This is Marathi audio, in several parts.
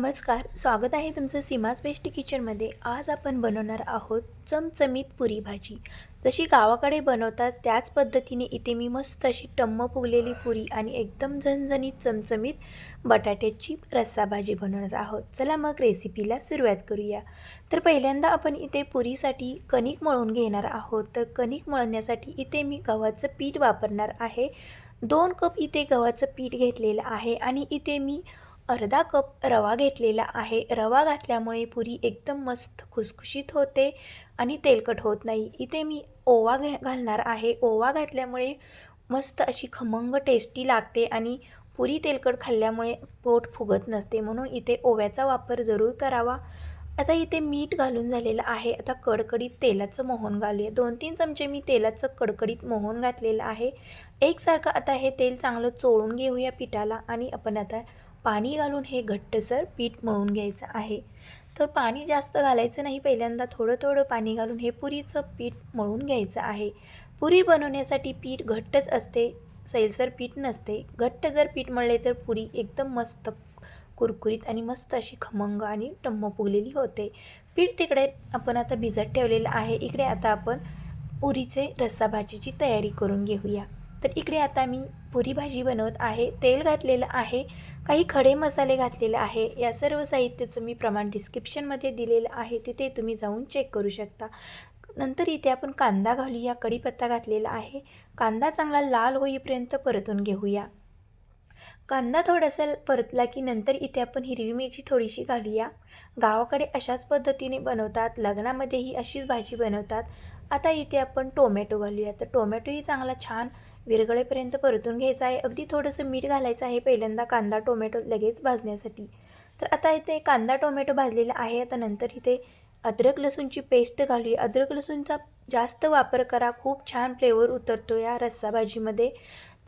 नमस्कार स्वागत आहे तुमचं सीमाज बेस्ट किचनमध्ये. आज आपण बनवणार आहोत चमचमीत पुरी भाजी. जशी गावाकडे बनवतात त्याच पद्धतीने इथे मी मस्त अशी टम्म फुगलेली पुरी आणि एकदम झणझणीत चमचमीत बटाट्याची रस्सा भाजी बनवणार आहोत. चला मग रेसिपीला सुरुवात करूया. तर पहिल्यांदा आपण इथे पुरीसाठी कणिक मळून घेणार आहोत. तर कणिक मळण्यासाठी इथे मी गव्हाचं पीठ वापरणार आहे. दोन कप इथे गव्हाचं पीठ घेतलेलं आहे आणि इथे मी अर्धा कप रवा घेतलेला आहे. रवा घातल्यामुळे पुरी एकदम मस्त खुसखुशीत होते आणि तेलकट होत नाही. इथे मी ओवा घे घालणार आहे. ओवा घातल्यामुळे मस्त अशी खमंग टेस्टी लागते आणि पुरी तेलकट खाल्ल्यामुळे पोट फुगत नसते. म्हणून इथे ओव्याचा वापर जरूर करावा. आता इथे मीठ घालून झालेलं आहे. आता कडकडीत तेलाचं मोहन घालूया. दोन तीन चमचे मी तेलाचं कडकडीत मोहन घातलेलं आहे. एकसारखं आता हे तेल चांगलं चोळून घेऊया पिठाला आणि आपण आता पाणी घालून हे घट्टसर पीठ मळून घ्यायचं आहे. तर पाणी जास्त घालायचं नाही पहिल्यांदा थोडं थोडं पाणी घालून हे पुरीचं पीठ मळून घ्यायचं आहे. पुरी बनवण्यासाठी पीठ घट्टच असते सैलसर पीठ नसते. घट्ट जर पीठ मळले तर पुरी एकदम मस्त कुरकुरीत आणि मस्त अशी खमंग आणि टम्म फुगलेली होते. पीठ तिकडे आपण आता भिजत ठेवलेलं आहे. इकडे आता आपण पुरीचे रस्सा भाजीची तयारी करून घेऊया. तर इकडे आता मी पुरी भाजी बनवत आहे. तेल घातलेलं आहे. काही खडे मसाले घातलेले आहे. या सर्व साहित्याचं मी प्रमाण डिस्क्रिप्शनमध्ये दिलेलं आहे. तिथे तुम्ही जाऊन चेक करू शकता. नंतर इथे आपण कांदा घालूया. कढीपत्ता घातलेला आहे. कांदा चांगला लाल होईपर्यंत परतून घेऊया. कांदा थोडासा परतला की नंतर इथे आपण हिरवी मिरची थोडीशी घालूया. गावाकडे अशाच पद्धतीने बनवतात. लग्नामध्येही अशीच भाजी बनवतात. आता इथे आपण टोमॅटो घालूया. तर टोमॅटोही चांगला छान विरगळेपर्यंत परतून घ्यायचं आहे. अगदी थोडंसं मीठ घालायचं आहे. पहिल्यांदा कांदा टोमॅटो लगेच भाजण्यासाठी. तर आता इथे कांदा टोमॅटो भाजलेला आहे. आता नंतर इथे अद्रक लसूणची पेस्ट घालूया. अद्रक लसूणचा जास्त वापर करा. खूप छान फ्लेवर उतरतो या रस्सा भाजीमध्ये.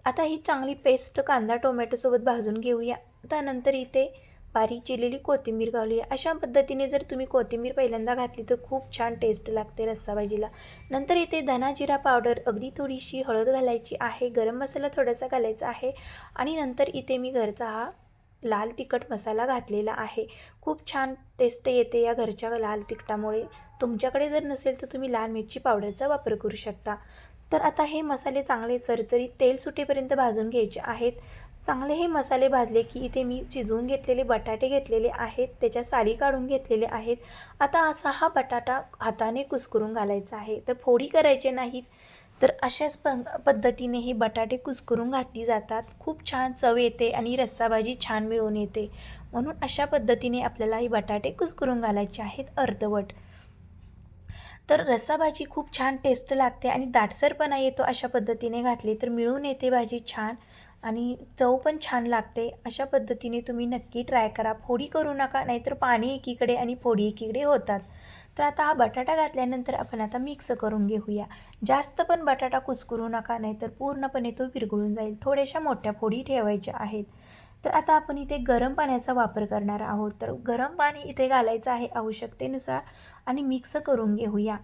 आता ही चांगली पेस्ट कांदा टोमॅटोसोबत भाजून घेऊया. त्यानंतर इथे बारीक चिरलेली कोथिंबीर घालूया. अशा पद्धतीने जर तुम्ही कोथिंबीर पहिल्यांदा घातली तर खूप छान टेस्ट लागते रस्सा भाजीला. नंतर इथे धना जिरा पावडर अगदी थोडीशी हळद घालायची आहे. गरम मसाला थोडासा घालायचा आहे. आणि नंतर इथे मी घरचा हा लाल तिखट मसाला घातलेला आहे. खूप छान टेस्ट येते या घरच्या लाल तिखटामुळे. तुमच्याकडे जर नसेल तर तुम्ही लाल मिरची पावडरचा वापर करू शकता. तर आता हे मसाले चांगले चरचरीत तेल सुटेपर्यंत भाजून घ्यायचे आहेत. चांगले हे मसाले भाजले की इथे मी शिजवून घेतलेले बटाटे घेतलेले आहेत त्याच्या साली काढून घेतलेले आहेत. आता असा हा बटाटा हाताने कुस्करून घालायचा आहे. तर फोडी करायचे नाहीत तर अशाच प पद्धतीने हे बटाटे कुस्करून घातली जातात. खूप छान चव येते आणि रस्साभाजी छान मिळून येते. म्हणून अशा पद्धतीने आपल्याला हे बटाटे कुस्करून घालायचे आहेत अर्धवट. तर रस्साभाजी खूप छान टेस्ट लागते आणि दाटसरपणा येतो अशा पद्धतीने घातली तर मिळून येते भाजी छान. आणि चव पण छान लागते. अशा पद्धतीने तुम्ही नक्की ट्राय करा. फोडी करू नका नाहीतर पाणी एकीकडे आणि फोडी एकीकडे होतात. तर आता हा बटाटा घातल्यानंतर आपण आता मिक्स करून घेऊया. जास्त पण बटाटा कुसकरू नका नाहीतर पूर्णपणे तो विरघळून जाईल. थोड्याशा मोठ्या फोडी ठेवायच्या आहेत. तर आता आपण इथे गरम पाण्याचा वापर करणार आहोत. तर गरम पाणी इथे घालायचं आहे आवश्यकतेनुसार आणि मिक्स करून घेऊया.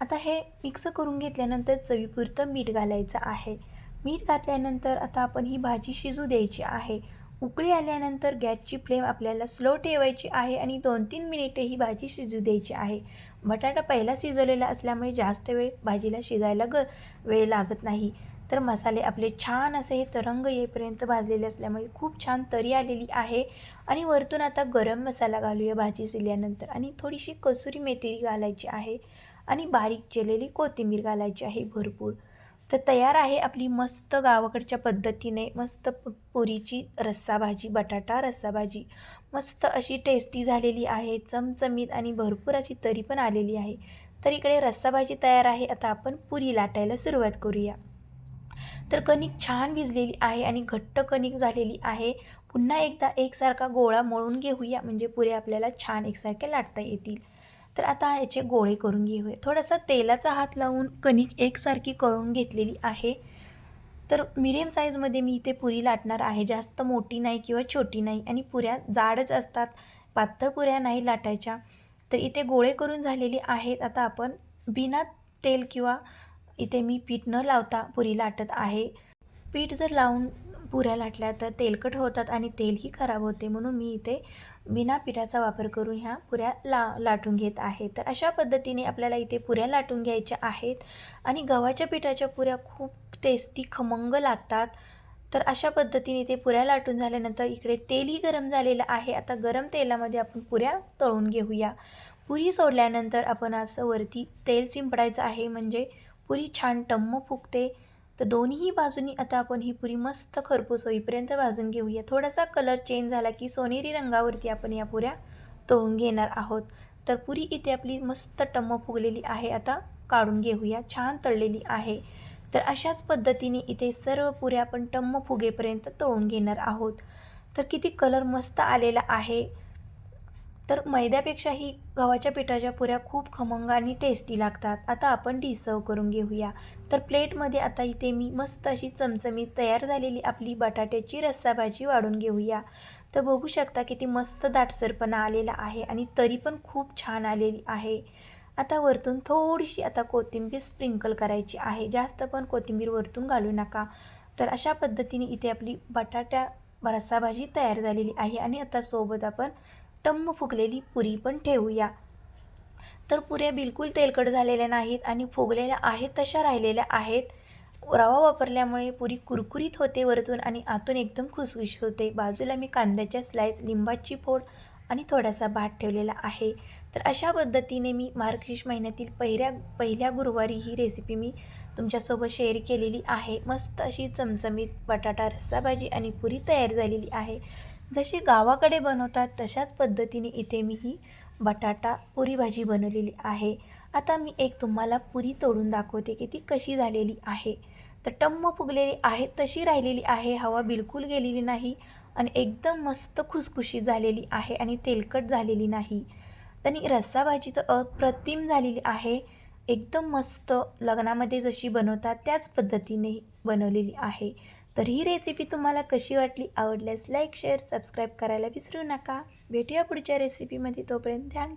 आता हे मिक्स करून घेतल्यानंतर चवीपुरतं मीठ घालायचं आहे. मीठ घातल्यानंतर आता आपण ही भाजी शिजू द्यायची आहे. उकळी आल्यानंतर गॅसची फ्लेम आपल्याला स्लो ठेवायची आहे आणि दोन तीन मिनिटे ही भाजी शिजू द्यायची आहे. बटाटा पहिला शिजवलेला असल्यामुळे जास्त वेळ भाजीला शिजायला ग वेळ लागत नाही. तर मसाले आपले छान असे हे तरंग येईपर्यंत भाजलेले असल्यामुळे खूप छान तरी आलेली आहे. आणि वरतून आता गरम मसाला घालूया भाजी शिजल्यानंतर. आणि थोडीशी कसुरी मेथी घालायची आहे. आणि बारीक चिरलेली कोथिंबीर घालायची आहे भरपूर. तर तयार आहे आपली मस्त गावाकडच्या पद्धतीने मस्त पुरीची रस्सा भाजी बटाटा रस्सा भाजी मस्त अशी टेस्टी झालेली आहे चमचमीत आणि भरपूर अशी तरी पण आलेली आहे. तर इकडे रस्सा भाजी तयार आहे आता आपण पुरी लाटायला सुरुवात करूया. तर कणिक छान भिजलेली आहे आणि घट्ट कणिक झालेली आहे. पुन्हा एकदा एकसारखा गोळा मळून घेऊया म्हणजे पुरे आपल्याला छान एकसारखे लाटता येतील. तर आता याचे गोळे करून घेऊया. थोडासा तेलाचा हात लावून कणिक एकसारखी करून घेतलेली आहे. तर मिडियम साईजमध्ये मी इथे पुरी लाटणार आहे. जास्त मोठी नाही किंवा छोटी नाही आणि पुऱ्या जाडच असतात. पातळ पुऱ्या नाही लाटायच्या. तर इथे गोळे करून झालेली आहेत. आता आपण बिना तेल किंवा इथे मी पीठ न लावता पुरी लाटत आहे. पीठ जर लावून पुऱ्या लाटल्या तर तेलकट होतात आणि तेलही खराब होते. म्हणून मी इथे बिना पिठाचा वापर करून ह्या पुऱ्या ला लाटून घेत आहे. तर अशा पद्धतीने आपल्याला इथे पुऱ्या लाटून घ्यायच्या आहेत. आणि गव्हाच्या पिठाच्या पुऱ्या खूप टेस्टी खमंग लागतात. तर अशा पद्धतीने ते पुऱ्या लाटून झाल्यानंतर इकडे तेलही गरम झालेलं आहे. आता गरम तेलामध्ये आपण पुऱ्या तळून घेऊया. पुरी सोडल्यानंतर आपण असं वरती तेल चिंपडायचं आहे. म्हणजे पुरी छान टम्म फुगते. तर दोन्ही बाजूनी आता आपण ही पुरी मस्त खरपूस होईपर्यंत भाजून घेऊया. थोडासा कलर चेंज झाला की सोनेरी रंगावरती आपण या पुऱ्या तळून घेणार आहोत. तर पुरी इथे आपली मस्त टम्म फुगलेली आहे. आता काढून घेऊया. छान तळलेली आहे. तर अशाच पद्धतीने इथे सर्व पुऱ्या आपण टम्म फुगेपर्यंत तळून घेणार आहोत. तर किती कलर मस्त आलेला आहे. तर मैद्यापेक्षाही गव्हाच्या पिठाच्या पुऱ्या खूप खमंग आणि टेस्टी लागतात. आता आपण डिसर्व करून घेऊया. तर प्लेटमध्ये आता इथे मी मस्त अशी चमचमीत तयार झालेली आपली बटाट्याची रस्सा भाजी वाढून घेऊया. तर बघू शकता किती मस्त दाटसरपणा आलेला आहे आणि तरी पण खूप छान आलेली आहे. आता वरतून थोडीशी आता कोथिंबीर स्प्रिंकल करायची आहे. जास्त पण कोथिंबीर वरतून घालू नका. तर अशा पद्धतीने इथे आपली बटाट्या रस्सा भाजी तयार झालेली आहे आणि आता सोबत आपण टम्म फुगलेली पुरी पण ठेवूया. तर पुऱ्या बिलकुल तेलकट झालेल्या नाहीत आणि फुगलेल्या आहेत तशा राहिलेल्या आहेत. रवा वापरल्यामुळे पुरी कुरकुरीत होते वरतून आणि आतून एकदम खुसखुश होते. बाजूला मी कांद्याच्या स्लाइस लिंबाची फोड आणि थोडासा भात ठेवलेला आहे. तर अशा पद्धतीने मी मार्गशीर्ष महिन्यातील पहिल्या पहिल्या गुरुवारी ही रेसिपी मी तुमच्यासोबत शेअर केलेली आहे. मस्त अशी चमचमीत बटाटा रस्सा भाजी आणि पुरी तयार झालेली आहे. जशी गावाकडे बनवतात तशाच पद्धतीने इथे मी ही बटाटा पुरी भाजी बनवलेली आहे. आता मी एक तुम्हाला पुरी तोडून दाखवते की ती कशी झालेली आहे. तर टम्म फुगलेली आहे तशी राहिलेली आहे हवा बिलकुल गेलेली नाही आणि एकदम मस्त खुसखुशीत झालेली आहे आणि तेलकट झालेली नाही. आणि रस्सा भाजी तर अप्रतिम झालेली आहे. एकदम मस्त लग्नामध्ये जशी बनवतात त्याच पद्धतीने बनवलेली आहे. तर ही रेसिपी तुम्हाला कशी वाटली आवडल्यास लाईक शेअर सबस्क्राईब करायला विसरू नका. भेटूया पुढच्या रेसिपीमध्ये तोपर्यंत थँक